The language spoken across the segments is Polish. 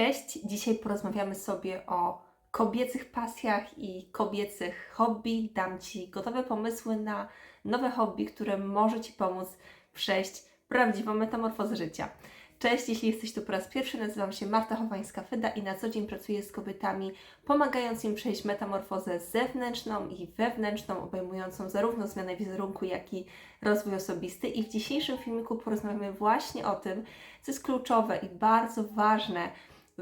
Cześć, dzisiaj porozmawiamy sobie o kobiecych pasjach i kobiecych hobby. Dam Ci gotowe pomysły na nowe hobby, które może Ci pomóc przejść prawdziwą metamorfozę życia. Cześć, jeśli jesteś tu po raz pierwszy, nazywam się Marta Chowańska-Fyda i na co dzień pracuję z kobietami, pomagając im przejść metamorfozę zewnętrzną i wewnętrzną, obejmującą zarówno zmianę wizerunku, jak i rozwój osobisty. I w dzisiejszym filmiku porozmawiamy właśnie o tym, co jest kluczowe i bardzo ważne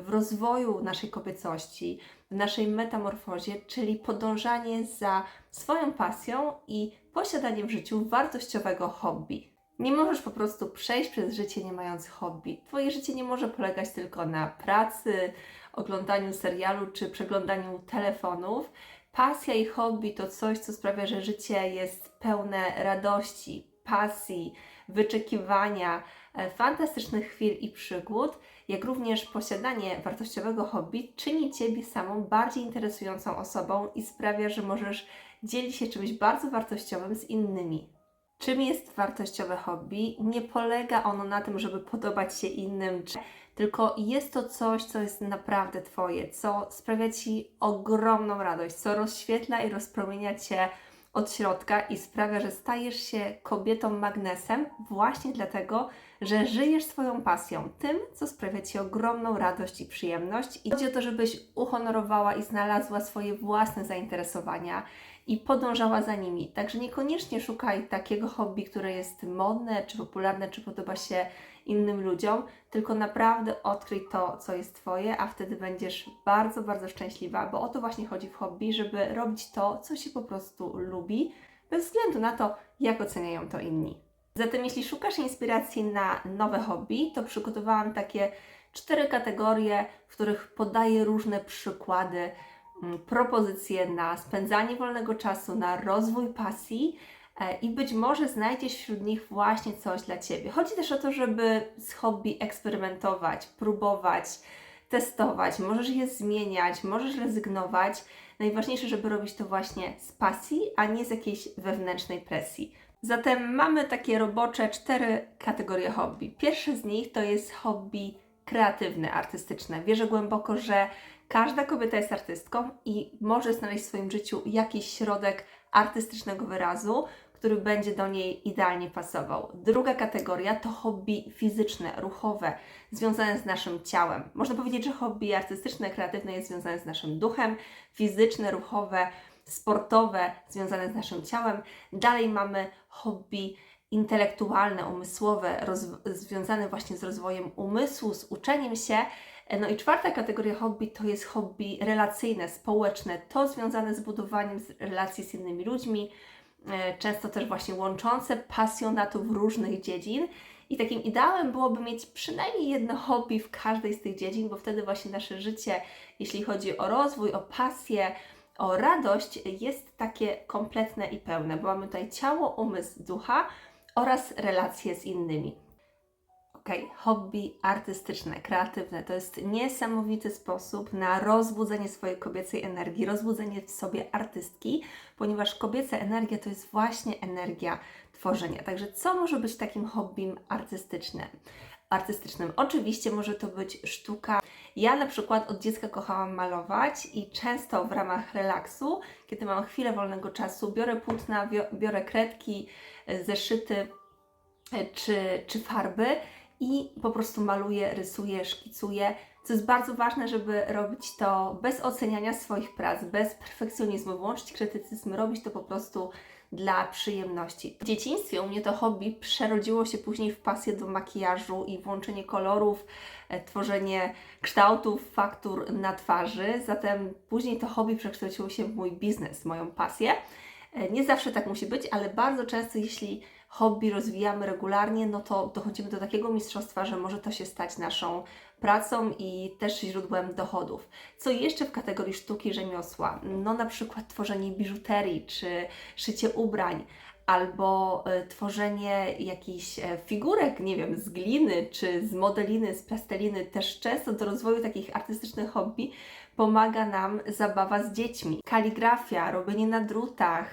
w rozwoju naszej kobiecości, w naszej metamorfozie, czyli podążanie za swoją pasją i posiadanie w życiu wartościowego hobby. Nie możesz po prostu przejść przez życie nie mając hobby. Twoje życie nie może polegać tylko na pracy, oglądaniu serialu czy przeglądaniu telefonów. Pasja i hobby to coś, co sprawia, że życie jest pełne radości, pasji, wyczekiwania, e, fantastycznych chwil i przygód, jak również posiadanie wartościowego hobby czyni Ciebie samą bardziej interesującą osobą i sprawia, że możesz dzielić się czymś bardzo wartościowym z innymi. Czym jest wartościowe hobby? Nie polega ono na tym, żeby podobać się innym, tylko jest to coś, co jest naprawdę Twoje, co sprawia Ci ogromną radość, co rozświetla i rozpromienia Cię od środka i sprawia, że stajesz się kobietą magnesem właśnie dlatego, że żyjesz swoją pasją, tym, co sprawia Ci ogromną radość i przyjemność. I chodzi o to, żebyś uhonorowała i znalazła swoje własne zainteresowania i podążała za nimi. Także niekoniecznie szukaj takiego hobby, które jest modne, czy popularne, czy podoba się innym ludziom, tylko naprawdę odkryj to, co jest Twoje, a wtedy będziesz bardzo, bardzo szczęśliwa, bo o to właśnie chodzi w hobby, żeby robić to, co się po prostu lubi, bez względu na to, jak oceniają to inni. Zatem jeśli szukasz inspiracji na nowe hobby, to przygotowałam takie cztery kategorie, w których podaję różne przykłady, mm, propozycje na spędzanie wolnego czasu, na rozwój pasji i być może znajdziesz wśród nich właśnie coś dla Ciebie. Chodzi też o to, żeby z hobby eksperymentować, próbować, testować, możesz je zmieniać, możesz rezygnować. Najważniejsze, żeby robić to właśnie z pasji, a nie z jakiejś wewnętrznej presji. Zatem mamy takie robocze cztery kategorie hobby. Pierwsze z nich to jest hobby kreatywne, artystyczne. Wierzę głęboko, że każda kobieta jest artystką i może znaleźć w swoim życiu jakiś środek artystycznego wyrazu, który będzie do niej idealnie pasował. Druga kategoria to hobby fizyczne, ruchowe, związane z naszym ciałem. Można powiedzieć, że hobby artystyczne, kreatywne jest związane z naszym duchem, fizyczne, ruchowe, sportowe, związane z naszym ciałem. Dalej mamy hobby intelektualne, umysłowe, związane właśnie z rozwojem umysłu, z uczeniem się. No i czwarta kategoria hobby to jest hobby relacyjne, społeczne, to związane z budowaniem relacji z innymi ludźmi, często też właśnie łączące pasjonatów różnych dziedzin. I takim ideałem byłoby mieć przynajmniej jedno hobby w każdej z tych dziedzin, bo wtedy właśnie nasze życie, jeśli chodzi o rozwój, o pasję, o radość, jest takie kompletne i pełne, bo mamy tutaj ciało, umysł, ducha oraz relacje z innymi. Ok, hobby artystyczne, kreatywne to jest niesamowity sposób na rozbudzenie swojej kobiecej energii, rozbudzenie w sobie artystki, ponieważ kobieca energia to jest właśnie energia tworzenia. Także co może być takim hobbym artystycznym? artystycznym. Oczywiście może to być sztuka. Ja na przykład od dziecka kochałam malować i często w ramach relaksu, kiedy mam chwilę wolnego czasu, biorę płótna, biorę kredki, zeszyty e, czy, czy farby i po prostu maluję, rysuję, szkicuję. Co jest bardzo ważne, żeby robić to bez oceniania swoich prac, bez perfekcjonizmu, wyłączyć krytycyzm, robić to po prostu dla przyjemności. W dzieciństwie u mnie to hobby przerodziło się później w pasję do makijażu i włączenie kolorów, e, tworzenie kształtów, faktur na twarzy. Zatem później to hobby przekształciło się w mój biznes, moją pasję. E, nie zawsze tak musi być, ale bardzo często, jeśli hobby rozwijamy regularnie, no to dochodzimy do takiego mistrzostwa, że może to się stać naszą pracą i też źródłem dochodów. Co jeszcze w kategorii sztuki rzemiosła? No na przykład tworzenie biżuterii czy szycie ubrań albo y, tworzenie jakichś e, figurek, nie wiem, z gliny czy z modeliny, z plasteliny, też często do rozwoju takich artystycznych hobby pomaga nam zabawa z dziećmi. Kaligrafia, robienie na drutach,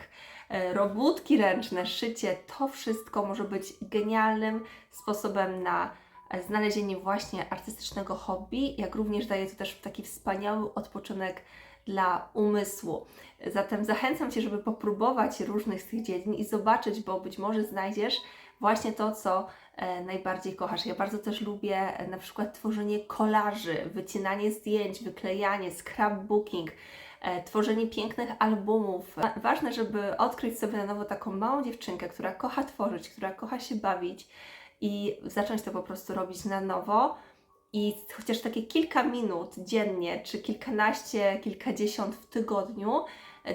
e, robótki ręczne, szycie, to wszystko może być genialnym sposobem na e, znalezienie właśnie artystycznego hobby, jak również daje to też taki wspaniały odpoczynek dla umysłu. Zatem zachęcam Cię, żeby popróbować różnych z tych dziedzin i zobaczyć, bo być może znajdziesz właśnie to, co e, najbardziej kochasz. Ja bardzo też lubię e, na przykład tworzenie kolaży, wycinanie zdjęć, wyklejanie, scrapbooking, e, tworzenie pięknych albumów. Wa- Ważne, żeby odkryć sobie na nowo taką małą dziewczynkę, która kocha tworzyć, która kocha się bawić i zacząć to po prostu robić na nowo. I chociaż takie kilka minut dziennie, czy kilkanaście, kilkadziesiąt w tygodniu,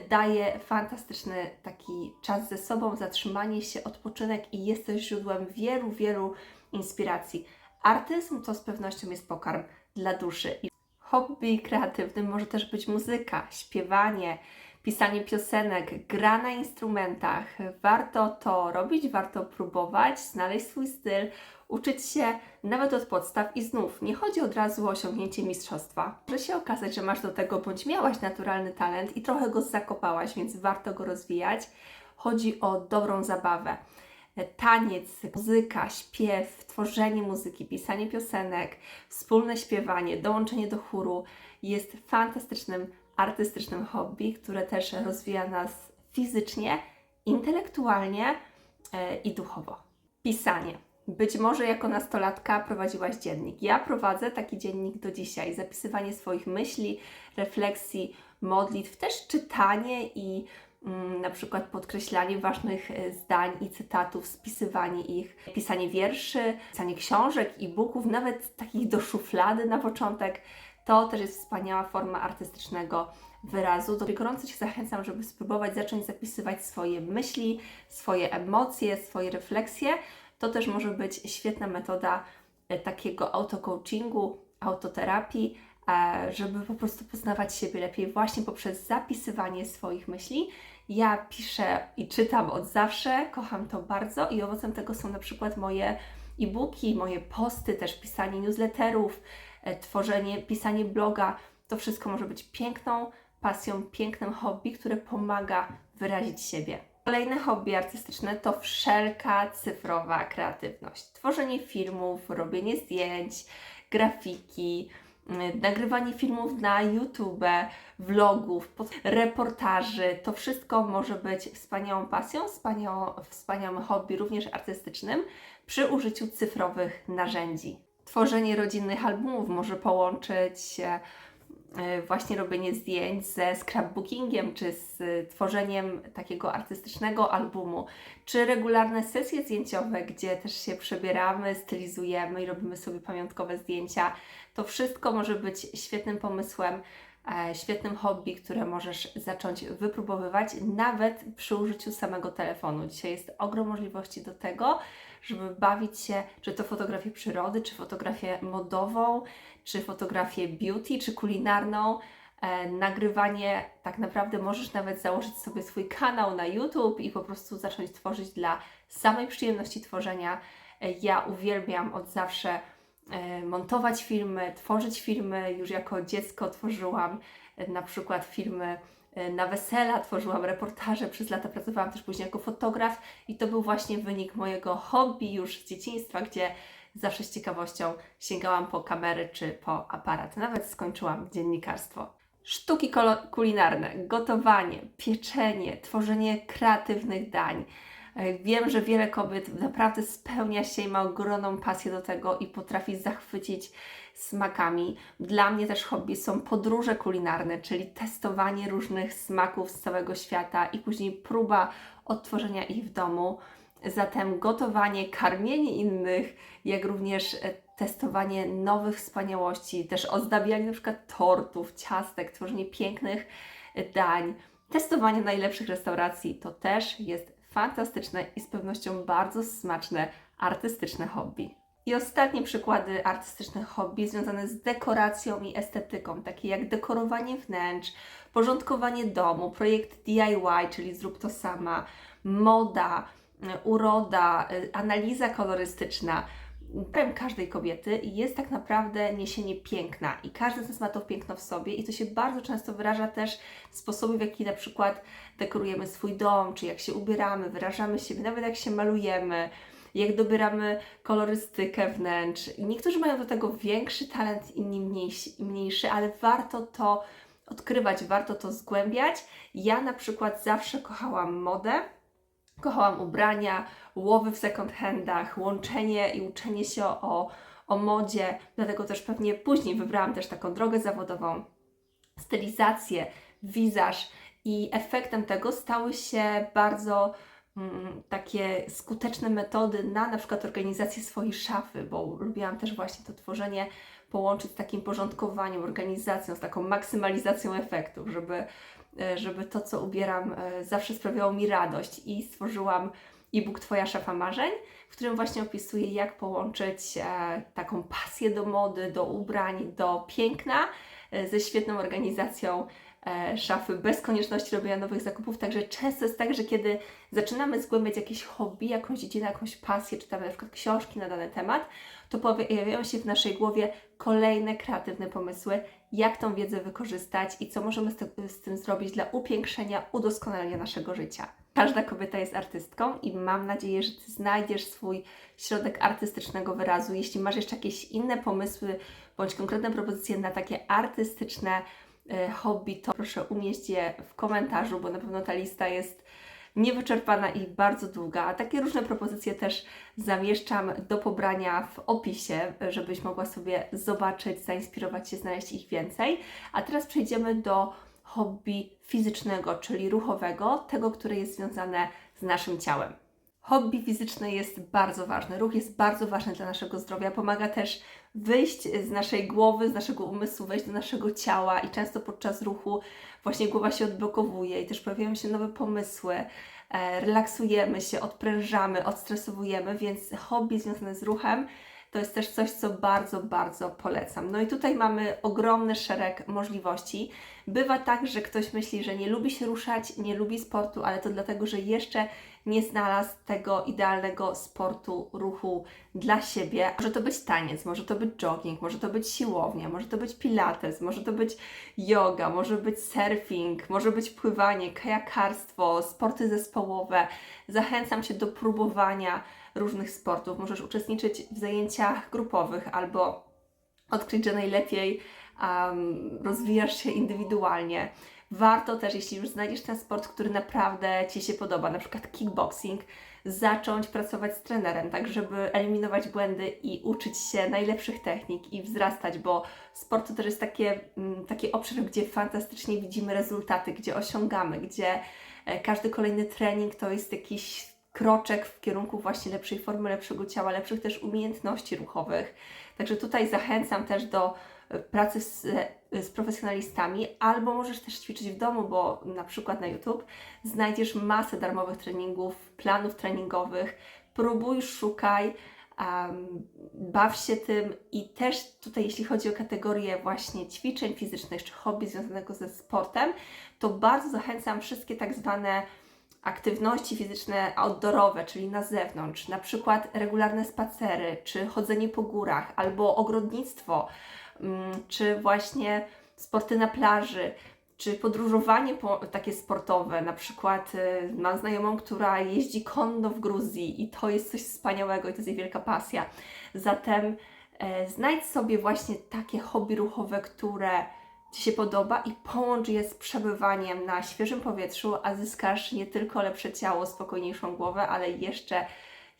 daje fantastyczny taki czas ze sobą, zatrzymanie się, odpoczynek i jest też źródłem wielu, wielu inspiracji. Artyzm to z pewnością jest pokarm dla duszy. I hobby kreatywnym może też być muzyka, śpiewanie, pisanie piosenek, gra na instrumentach. Warto to robić, warto próbować, znaleźć swój styl, uczyć się nawet od podstaw i znów nie chodzi od razu o osiągnięcie mistrzostwa. Może się okazać, że masz do tego bądź miałaś naturalny talent i trochę go zakopałaś, więc warto go rozwijać. Chodzi o dobrą zabawę. Taniec, muzyka, śpiew, tworzenie muzyki, pisanie piosenek, wspólne śpiewanie, dołączenie do chóru jest fantastycznym artystycznym hobby, które też rozwija nas fizycznie, intelektualnie e, i duchowo. Pisanie. Być może jako nastolatka prowadziłaś dziennik. Ja prowadzę taki dziennik do dzisiaj. Zapisywanie swoich myśli, refleksji, modlitw, też czytanie i mm, na przykład podkreślanie ważnych e, zdań i cytatów, spisywanie ich, pisanie wierszy, pisanie książek, e-booków, nawet takich do szuflady na początek. To też jest wspaniała forma artystycznego wyrazu. Do gorąco Cię zachęcam, żeby spróbować zacząć zapisywać swoje myśli, swoje emocje, swoje refleksje. To też może być świetna metoda e, takiego autocoachingu, autoterapii, e, żeby po prostu poznawać siebie lepiej właśnie poprzez zapisywanie swoich myśli. Ja piszę i czytam od zawsze, kocham to bardzo i owocem tego są na przykład moje e-booki, moje posty, też pisanie newsletterów, e, tworzenie, pisanie bloga. To wszystko może być piękną pasją, pięknym hobby, które pomaga wyrazić siebie. Kolejne hobby artystyczne to wszelka cyfrowa kreatywność. Tworzenie filmów, robienie zdjęć, grafiki, mm, nagrywanie filmów na YouTube, vlogów, reportaży. To wszystko może być wspaniałą pasją, wspaniałą, wspaniałym hobby, również artystycznym, przy użyciu cyfrowych narzędzi. Tworzenie rodzinnych albumów może połączyć właśnie robienie zdjęć ze scrapbookingiem, czy z e, tworzeniem takiego artystycznego albumu, czy regularne sesje zdjęciowe, gdzie też się przebieramy, stylizujemy i robimy sobie pamiątkowe zdjęcia. To wszystko może być świetnym pomysłem, e, świetnym hobby, które możesz zacząć wypróbowywać nawet przy użyciu samego telefonu. Dzisiaj jest ogrom możliwości do tego, żeby bawić się, czy to fotografię przyrody, czy fotografię modową, czy fotografię beauty, czy kulinarną. E, nagrywanie, tak naprawdę możesz nawet założyć sobie swój kanał na YouTube i po prostu zacząć tworzyć dla samej przyjemności tworzenia. E, ja uwielbiam od zawsze e, montować filmy, tworzyć filmy. Już jako dziecko tworzyłam na przykład filmy na wesela, tworzyłam reportaże, przez lata pracowałam też później jako fotograf i to był właśnie wynik mojego hobby już z dzieciństwa, gdzie zawsze z ciekawością sięgałam po kamery czy po aparat. Nawet skończyłam dziennikarstwo. Sztuki kulinarne, gotowanie, pieczenie, tworzenie kreatywnych dań. E, Wiem, że wiele kobiet naprawdę spełnia się i ma ogromną pasję do tego i potrafi zachwycić smakami. Dla mnie też hobby są podróże kulinarne, czyli testowanie różnych smaków z całego świata i później próba odtworzenia ich w domu. Zatem gotowanie, karmienie innych, jak również e, testowanie nowych wspaniałości, też ozdabianie na przykład tortów, ciastek, tworzenie pięknych e, dań, testowanie najlepszych restauracji to też jest fantastyczne i z pewnością bardzo smaczne artystyczne hobby. I ostatnie przykłady artystycznych hobby związane z dekoracją i estetyką, takie jak dekorowanie wnętrz, porządkowanie domu, projekt DIY, czyli zrób to sama, moda, uroda, y, analiza kolorystyczna. Powiem każdej kobiety jest tak naprawdę niesienie piękna i każdy z nas ma to piękno w sobie i to się bardzo często wyraża też w sposobie, w jaki na przykład dekorujemy swój dom, czy jak się ubieramy, wyrażamy siebie, nawet jak się malujemy, jak dobieramy kolorystykę wnętrz. Niektórzy mają do tego większy talent, inni mniejszy, mniejszy ale warto to odkrywać, warto to zgłębiać. Ja na przykład zawsze kochałam modę, kochałam ubrania, łowy w second handach, łączenie i uczenie się o, o modzie, dlatego też pewnie później wybrałam też taką drogę zawodową, stylizację, wizaż i efektem tego stały się bardzo takie skuteczne metody na na przykład organizację swojej szafy, bo lubiłam też właśnie to tworzenie połączyć z takim porządkowaniem, organizacją, z taką maksymalizacją efektów, żeby, e, żeby to, co ubieram, e, zawsze sprawiało mi radość. I stworzyłam e-book Twoja szafa marzeń, w którym właśnie opisuję, jak połączyć e, taką pasję do mody, do ubrań, do piękna ze świetną organizacją szafy, bez konieczności robienia nowych zakupów. Także często jest tak, że kiedy zaczynamy zgłębiać jakieś hobby, jakąś dziedzinę, jakąś pasję, czytamy na przykład książki na dany temat, to pojawiają się w naszej głowie kolejne kreatywne pomysły, jak tą wiedzę wykorzystać i co możemy z, ty- z tym zrobić dla upiększenia, udoskonalenia naszego życia. Każda kobieta jest artystką i mam nadzieję, że Ty znajdziesz swój środek artystycznego wyrazu. Jeśli masz jeszcze jakieś inne pomysły bądź konkretne propozycje na takie artystyczne e, hobby, to proszę umieść je w komentarzu, bo na pewno ta lista jest niewyczerpana i bardzo długa. A takie różne propozycje też zamieszczam do pobrania w opisie, żebyś mogła sobie zobaczyć, zainspirować się, znaleźć ich więcej. A teraz przejdziemy do hobby fizycznego, czyli ruchowego, tego, które jest związane z naszym ciałem. Hobby fizyczne jest bardzo ważne. Ruch jest bardzo ważny dla naszego zdrowia. Pomaga też wyjść z naszej głowy, z naszego umysłu, wejść do naszego ciała i często podczas ruchu właśnie głowa się odblokowuje i też pojawiają się nowe pomysły. E, relaksujemy się, odprężamy, odstresowujemy, więc hobby związane z ruchem to jest też coś, co bardzo, bardzo polecam. No i tutaj mamy ogromny szereg możliwości. Bywa tak, że ktoś myśli, że nie lubi się ruszać, nie lubi sportu, ale to dlatego, że jeszcze nie znalazł tego idealnego sportu, ruchu dla siebie. Może to być taniec, może to być jogging, może to być siłownia, może to być pilates, może to być yoga, może być surfing, może być pływanie, kajakarstwo, sporty zespołowe. Zachęcam Cię do próbowania różnych sportów. Możesz uczestniczyć w zajęciach grupowych albo odkryć, że najlepiej um, rozwijasz się indywidualnie. Warto też, jeśli już znajdziesz ten sport, który naprawdę Ci się podoba, na przykład kickboxing, zacząć pracować z trenerem, tak żeby eliminować błędy i uczyć się najlepszych technik i wzrastać, bo sport to też jest takie, mm, taki obszar, gdzie fantastycznie widzimy rezultaty, gdzie osiągamy, gdzie e, każdy kolejny trening to jest jakiś kroczek w kierunku właśnie lepszej formy, lepszego ciała, lepszych też umiejętności ruchowych. Także tutaj zachęcam też do e, pracy z, e, z profesjonalistami, albo możesz też ćwiczyć w domu, bo na przykład na YouTube znajdziesz masę darmowych treningów, planów treningowych. Próbuj, szukaj, um, baw się tym i też tutaj, jeśli chodzi o kategorię właśnie ćwiczeń fizycznych czy hobby związanego ze sportem, to bardzo zachęcam wszystkie tak zwane aktywności fizyczne outdoorowe, czyli na zewnątrz, na przykład regularne spacery, czy chodzenie po górach, albo ogrodnictwo, mm, czy właśnie sporty na plaży, czy podróżowanie po, takie sportowe. Na przykład y, mam znajomą, która jeździ konno w Gruzji i to jest coś wspaniałego i to jest jej wielka pasja. Zatem e, znajdź sobie właśnie takie hobby ruchowe, które Ci się podoba i połącz je z przebywaniem na świeżym powietrzu, a zyskasz nie tylko lepsze ciało, spokojniejszą głowę, ale jeszcze,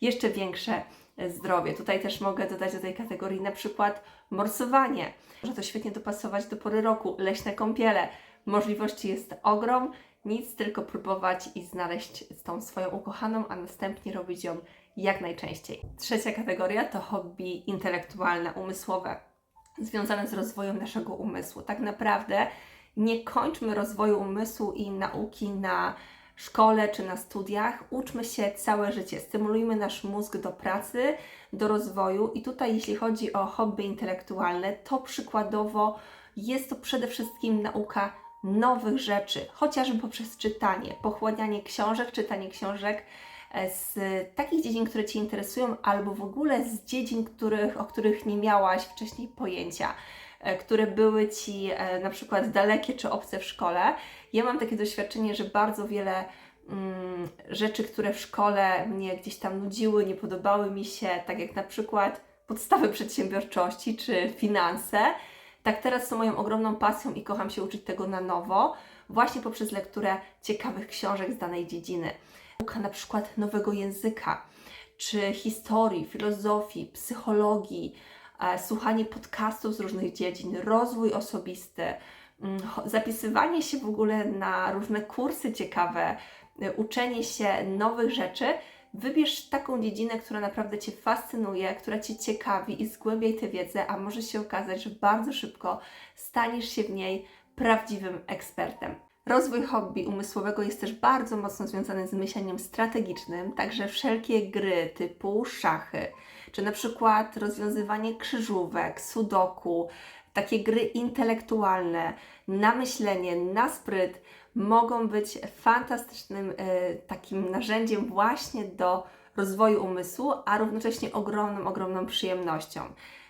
jeszcze większe zdrowie. Tutaj też mogę dodać do tej kategorii na przykład morsowanie. Może to świetnie dopasować do pory roku, leśne kąpiele. Możliwości jest ogrom, nic tylko próbować i znaleźć tą swoją ukochaną, a następnie robić ją jak najczęściej. Trzecia kategoria to hobby intelektualne, umysłowe związane z rozwojem naszego umysłu. Tak naprawdę nie kończmy rozwoju umysłu i nauki na szkole czy na studiach. Uczmy się całe życie, stymulujmy nasz mózg do pracy, do rozwoju. I tutaj, jeśli chodzi o hobby intelektualne, to przykładowo jest to przede wszystkim nauka nowych rzeczy, chociażby poprzez czytanie, pochłanianie książek, czytanie książek z takich dziedzin, które Cię interesują, albo w ogóle z dziedzin, których, o których nie miałaś wcześniej pojęcia, e, które były Ci e, na przykład dalekie czy obce w szkole. Ja mam takie doświadczenie, że bardzo wiele mm, rzeczy, które w szkole mnie gdzieś tam nudziły, nie podobały mi się, tak jak na przykład podstawy przedsiębiorczości czy finanse, tak teraz są moją ogromną pasją i kocham się uczyć tego na nowo, właśnie poprzez lekturę ciekawych książek z danej dziedziny. Nauka na przykład nowego języka, czy historii, filozofii, psychologii, e, słuchanie podcastów z różnych dziedzin, rozwój osobisty, mm, zapisywanie się w ogóle na różne kursy ciekawe, y, uczenie się nowych rzeczy. Wybierz taką dziedzinę, która naprawdę Cię fascynuje, która Cię ciekawi i zgłębiaj tę wiedzę, a może się okazać, że bardzo szybko staniesz się w niej prawdziwym ekspertem. Rozwój hobby umysłowego jest też bardzo mocno związany z myśleniem strategicznym, także wszelkie gry typu szachy, czy na przykład rozwiązywanie krzyżówek, sudoku, takie gry intelektualne, na myślenie, na spryt, mogą być fantastycznym e, takim narzędziem właśnie do rozwoju umysłu, a równocześnie ogromną, ogromną przyjemnością.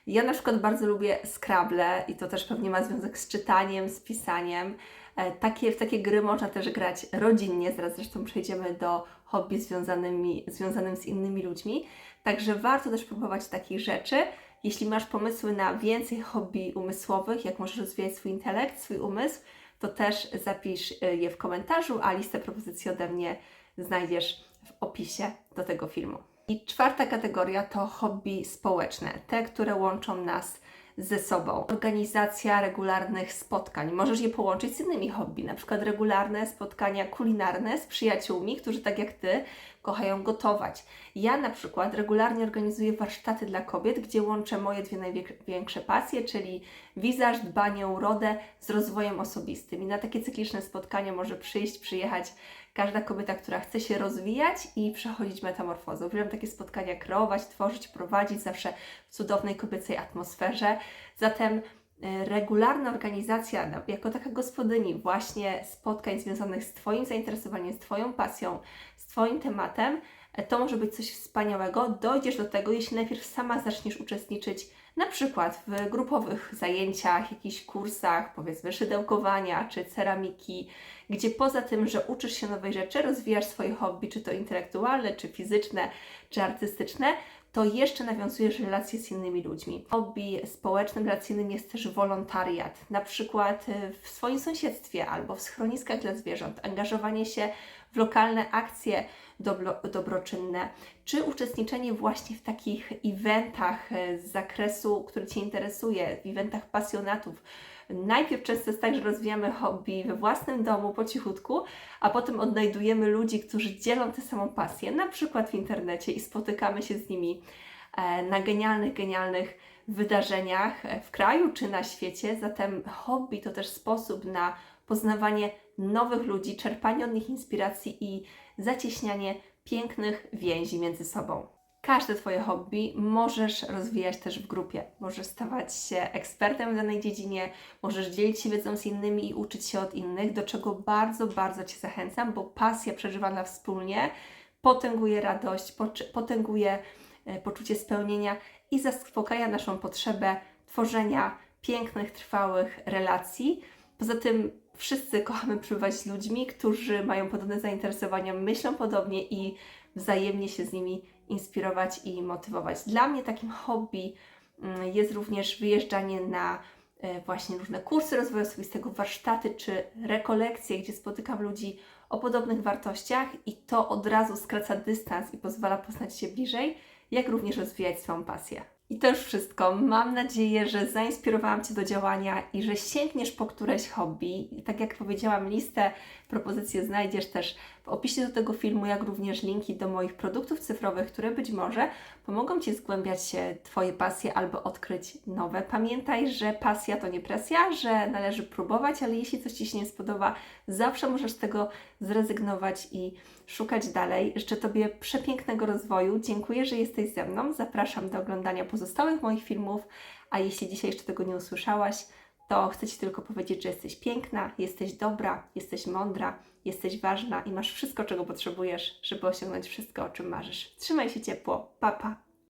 Ja na przykład bardzo lubię Scrabble i to też pewnie ma związek z czytaniem, z pisaniem. E, Takie, w takie gry można też grać rodzinnie, zaraz zresztą przejdziemy do hobby związanymi, związanym z innymi ludźmi. Także warto też próbować takich rzeczy. Jeśli masz pomysły na więcej hobby umysłowych, jak możesz rozwijać swój intelekt, swój umysł, to też zapisz y, je w komentarzu, a listę propozycji ode mnie znajdziesz w opisie do tego filmu. I czwarta kategoria to hobby społeczne, te, które łączą nas ze sobą. Organizacja regularnych spotkań. Możesz je połączyć z innymi hobby, na przykład regularne spotkania kulinarne z przyjaciółmi, którzy tak jak Ty kochają gotować. Ja na przykład regularnie organizuję warsztaty dla kobiet, gdzie łączę moje dwie największe pasje, czyli wizaż, dbanie o urodę z rozwojem osobistym. I na takie cykliczne spotkania może przyjść, przyjechać każda kobieta, która chce się rozwijać i przechodzić metamorfozę. Uwielbiam takie spotkania kreować, tworzyć, prowadzić zawsze w cudownej kobiecej atmosferze. Zatem e, regularna organizacja no, jako taka gospodyni właśnie spotkań związanych z Twoim zainteresowaniem, z Twoją pasją, z Twoim tematem, to może być coś wspaniałego. Dojdziesz do tego, jeśli najpierw sama zaczniesz uczestniczyć na przykład w grupowych zajęciach, jakichś kursach, powiedzmy szydełkowania czy ceramiki, gdzie poza tym, że uczysz się nowej rzeczy, rozwijasz swoje hobby, czy to intelektualne, czy fizyczne, czy artystyczne, to jeszcze nawiązujesz relacje z innymi ludźmi. Hobby społecznym, relacyjnym jest też wolontariat, na przykład y, w swoim sąsiedztwie albo w schroniskach dla zwierząt, angażowanie się w lokalne akcje dobro, dobroczynne, czy uczestniczenie właśnie w takich eventach y, z zakresu, który Cię interesuje, w eventach pasjonatów. Najpierw często jest tak, że rozwijamy hobby we własnym domu po cichutku, a potem odnajdujemy ludzi, którzy dzielą tę samą pasję, na przykład w internecie i spotykamy się z nimi e, na genialnych, genialnych wydarzeniach e, w kraju czy na świecie. Zatem hobby to też sposób na poznawanie nowych ludzi, czerpanie od nich inspiracji i zacieśnianie pięknych więzi między sobą. Każde Twoje hobby możesz rozwijać też w grupie. Możesz stawać się ekspertem w danej dziedzinie, możesz dzielić się wiedzą z innymi i uczyć się od innych, do czego bardzo, bardzo Cię zachęcam, bo pasja przeżywana wspólnie potęguje radość, potęguje e, poczucie spełnienia i zaspokaja naszą potrzebę tworzenia pięknych, trwałych relacji. Poza tym wszyscy kochamy przebywać z ludźmi, którzy mają podobne zainteresowania, myślą podobnie i wzajemnie się z nimi inspirować i motywować. Dla mnie takim hobby mm, jest również wyjeżdżanie na e, właśnie różne kursy rozwoju osobistego, warsztaty czy rekolekcje, gdzie spotykam ludzi o podobnych wartościach i to od razu skraca dystans i pozwala poznać się bliżej, jak również rozwijać swoją pasję. I to już wszystko. Mam nadzieję, że zainspirowałam Cię do działania i że sięgniesz po któreś hobby. Tak jak powiedziałam, listę propozycji znajdziesz też w opisie do tego filmu, jak również linki do moich produktów cyfrowych, które być może pomogą Ci zgłębiać Twoje pasje albo odkryć nowe. Pamiętaj, że pasja to nie presja, że należy próbować, ale jeśli coś Ci się nie spodoba, zawsze możesz z tego zrezygnować i szukać dalej. Życzę Tobie przepięknego rozwoju. Dziękuję, że jesteś ze mną. Zapraszam do oglądania pozostałych moich filmów, a jeśli dzisiaj jeszcze tego nie usłyszałaś, to chcę Ci tylko powiedzieć, że jesteś piękna, jesteś dobra, jesteś mądra, jesteś ważna i masz wszystko, czego potrzebujesz, żeby osiągnąć wszystko, o czym marzysz. Trzymaj się ciepło. Pa, pa.